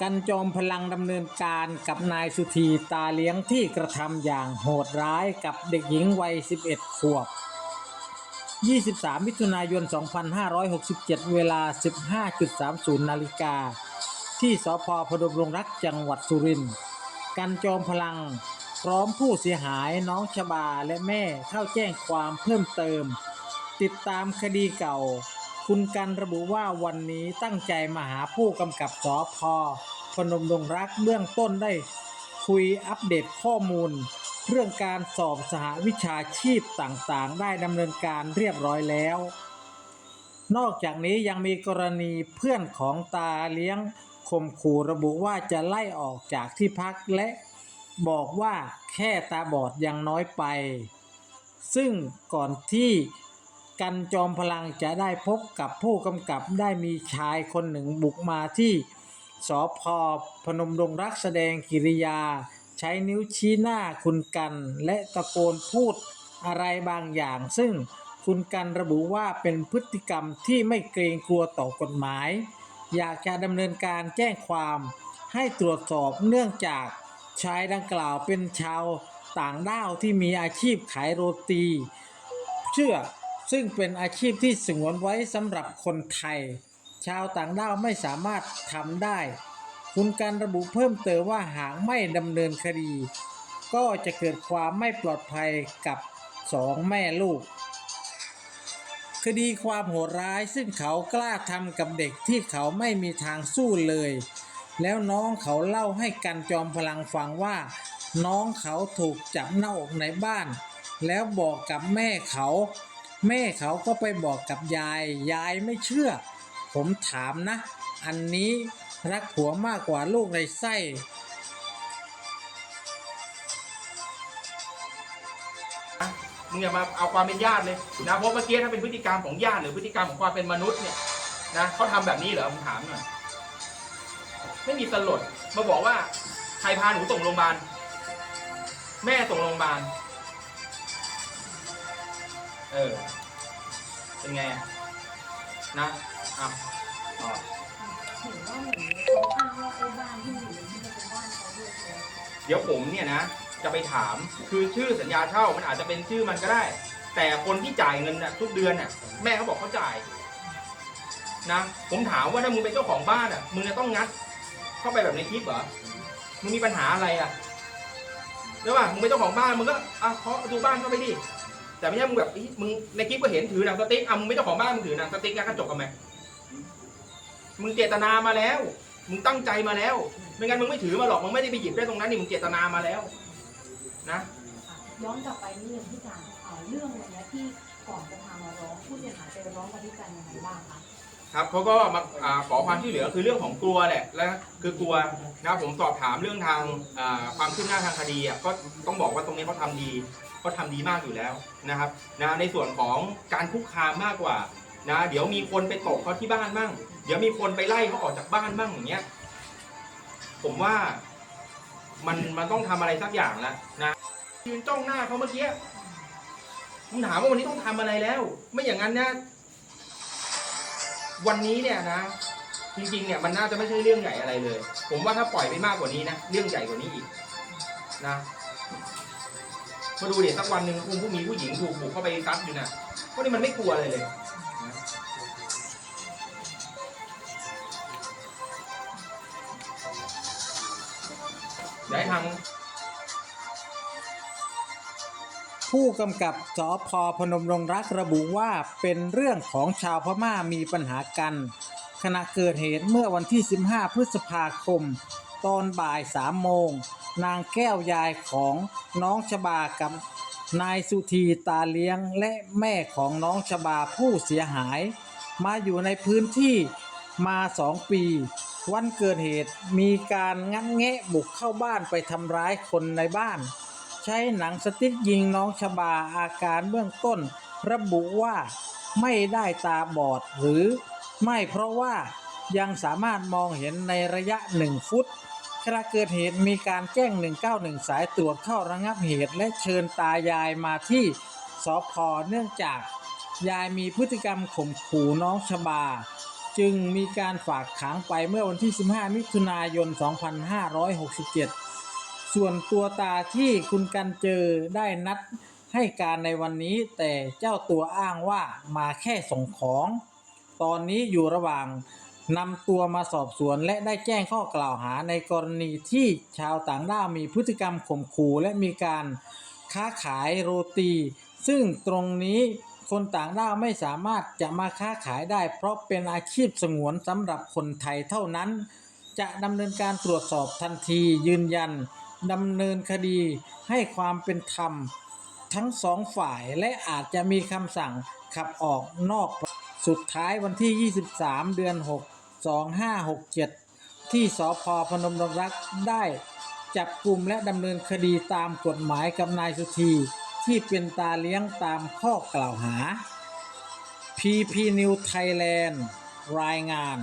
กันจอมพลังดำเนินการกับนายสุธีตาเลี้ยงที่กระทำอย่างโหดร้ายกับเด็กหญิงวัย 11 ขวบ 23 มิถุนายน 2567 เวลา 15.30 นาฬิกา ที่สพพดมรงรักจังหวัดสุรินทร์กันจอมพลังพร้อมผู้เสียหายน้องชบาและแม่เข้าแจ้งความเพิ่มเติม ติดตามคดีเก่า คุณกันระบุว่าวันนี้ตั้งใจมาหาผู้กำกับสอพพนมดงรักเบื้องต้นได้ คุยอัปเดตข้อมูล เรื่องการสอบสหวิชาชีพต่างๆ ได้ดำเนินการเรียบร้อยแล้ว นอกจากนี้ยังมีกรณีเพื่อนของตาเลี้ยงข่มขู่ระบุว่าจะไล่ออกจากที่พักและบอกว่าแค่ตาบอดยังน้อยไป ซึ่งก่อนที่ กันจอมพลังจะได้พบกับผู้กำกับได้มีชายคนหนึ่งบุกมาที่สพพนมดงรักแสดงกิริยา ใช้นิ้วชี้หน้าคุณกัน และตะโกนพูดอะไรบางอย่าง ซึ่งคุณกันระบุว่าเป็นพฤติกรรมที่ไม่เกรงกลัวต่อกฎหมาย อยากจะดำเนินการแจ้งความให้ตรวจสอบเนื่องจากชายดังกล่าวเป็นชาวต่างด้าวที่มีอาชีพขายโรตี เชื่อ ซึ่งเป็นอาชีพที่สงวนไว้สำหรับคนไทย ชาวต่างด้าวไม่สามารถทำได้ คุณการระบุเพิ่มเติมว่าหากไม่ดำเนินคดี ก็จะเกิดความไม่ปลอดภัยกับสองแม่ลูก คดีความโหดร้ายซึ่งเขากล้าทำกับเด็กที่เขาไม่มีทางสู้เลย แล้วน้องเขาเล่าให้กันจอมพลังฟังว่า น้องเขาถูกจับหน้าอกในบ้าน แล้วบอกกับแม่เขา แม่เขาก็ไปบอกกับยาย ยายไม่เชื่อ ผมถามนะ อันนี้รักผัวมากกว่าลูกในไส้มึงอย่ามาเอาความเป็นญาติเลยนะเพราะเมื่อกี้ถ้าเป็นพฤติกรรมของญาติหรือพฤติกรรมของความเป็นมนุษย์เนี่ยนะเขาทำแบบนี้เหรอผมถามหน่อยไม่มีสลดมาบอกว่าใครพาหนูส่งโรงพยาบาลแม่ส่งโรงพยาบาลเออ เป็นไงอะนะอะต่อเห็นว่าเหมือนเขาอ้างว่าไอ้บ้านที่อยู่ที่เป็นบ้านเขาด้วยใช่ไหมเดี๋ยวผมเนี่ยนะ จะไปถามคือชื่อสัญญาเช่ามันอาจจะเป็นชื่อมันก็ได้ แต่คนที่จ่ายเงินน่ะทุกเดือนน่ะแม่เขาบอกเขาจ่ายนะผมถามว่าถ้ามึงเป็นเจ้าของบ้านอะมึงจะต้องงัด เข้าไปแบบในคลิปเหรอมึงมีปัญหาอะไรอะหรือว่ามึงเป็นเจ้าของบ้านมึงก็อะเคาะประตูบ้านเข้าไปดิ แต่ไม่ใช่มึงแบบอีมึงในคลิปก็เห็นถือหนังสติ๊กอะมึงเป็นเจ้าของบ้านมึงถือหนังสติ๊กงัดกระจกทำไมมึงเจตนามาแล้ว มึงตั้งใจมาแล้ว ไม่งั้นมึงไม่ถือมาหรอกมึงไม่ได้ไปหยิบได้ตรงนั้นนี่มึงเจตนามาแล้ว นะย้อนกลับไปนี่เลยที่การเอ่อเรื่องวันนี้ที่ก่อนจะพามาร้องผู้เสียหายไปร้องกับที่กันยังไงบ้างคะครับเขาก็มาอ่าขอความช่วยเหลือคือเรื่องของกลัวแหละและคือกลัวนะผมสอบถามเรื่องทางอ่าความคืบหน้าทางคดีอะก็ต้องบอกว่าตรงนี้เขาทำดี เขาทำดีมากอยู่แล้วนะครับนะในส่วนของการคุกคามมากกว่านะเดี๋ยวมีคนไปตกเขาที่บ้านมั่ง เดี๋ยวมีคนไปไล่เขาออกจากบ้านมั่งอย่างเงี้ยผมว่ามันมันต้องทำอะไรสักอย่างแล้วนะยืนจ้องหน้าเขาเมื่อกี้มึงถามว่าวันนี้ต้องทำอะไรแล้ว ไม่อย่างนั้นนะวันนี้เนี่ยนะจริงๆเนี่ยมันน่าจะไม่ใช่เรื่องใหญ่อะไรเลย ผมว่าถ้าปล่อยไปมากกว่านี้นะเรื่องใหญ่กว่านี้อีกนะ มาดูเดี๋ยวสักวันหนึ่งคุณผู้มีผู้หญิงถูกบุกเข้าไปซัดอยู่นะพวกนี้มันไม่กลัวเลยเดี๋ยวให้ทางผู้กำกับสพพนมรงรักระบุว่าเป็นเรื่องของชาวพม่ามีปัญหากัน ขณะเกิดเหตุเมื่อวันที่ 15 พฤษภาคม ตอนบ่ายสามโมง นางแก้วยายของน้องชบากับนายสุธีตาเลี้ยงและแม่ของน้องชบาผู้เสียหาย มาอยู่ในพื้นที่มาสองปี วันเกิดเหตุมีการงัดแงะบุกเข้าบ้านไปทำร้ายคนในบ้าน ใช้หนังสติ๊กยิงน้องชบาอาการเบื้องต้น ระบุว่าไม่ได้ตาบอดหรือไม่เพราะว่ายังสามารถมองเห็นในระยะ1ฟุต ขณะเกิดเหตุมีการแจ้ง 191 สายตรวจเข้าระงับเหตุ และเชิญตายายมาที่สอพเนื่องจากยายมีพฤติกรรมข่มขู่น้องชบา จึงมีการฝากขังไปเมื่อวันที่ 15 มิถุนายน 2567 ส่วนตัวตาที่คุณกันเจอได้นัดให้การในวันนี้ แต่เจ้าตัวอ้างว่ามาแค่ส่งของ ตอนนี้อยู่ระหว่าง นำตัวมาสอบสวนและได้แจ้งข้อกล่าวหาในกรณีที่ชาวต่างด้าวมีพฤติกรรมข่มขู่และมีการค้าขายโรตี ซึ่งตรงนี้คนต่างด้าวไม่สามารถจะมาค้าขายได้ เพราะเป็นอาชีพสงวนสำหรับคนไทยเท่านั้น จะดำเนินการตรวจสอบทันทียืนยันดำเนินคดีให้ความเป็นธรรมทั้งสองฝ่ายและอาจจะมีคำสั่งขับออกนอกสุดท้ายวันที่ 23 เดือน 6 2567 ที่สพพนมดงรักได้จับกลุ่มและดำเนินคดีตามกฎหมายกับนายสุธีที่เป็นตาเลี้ยงตามข้อกล่าวหา PP New Thailand รายงาน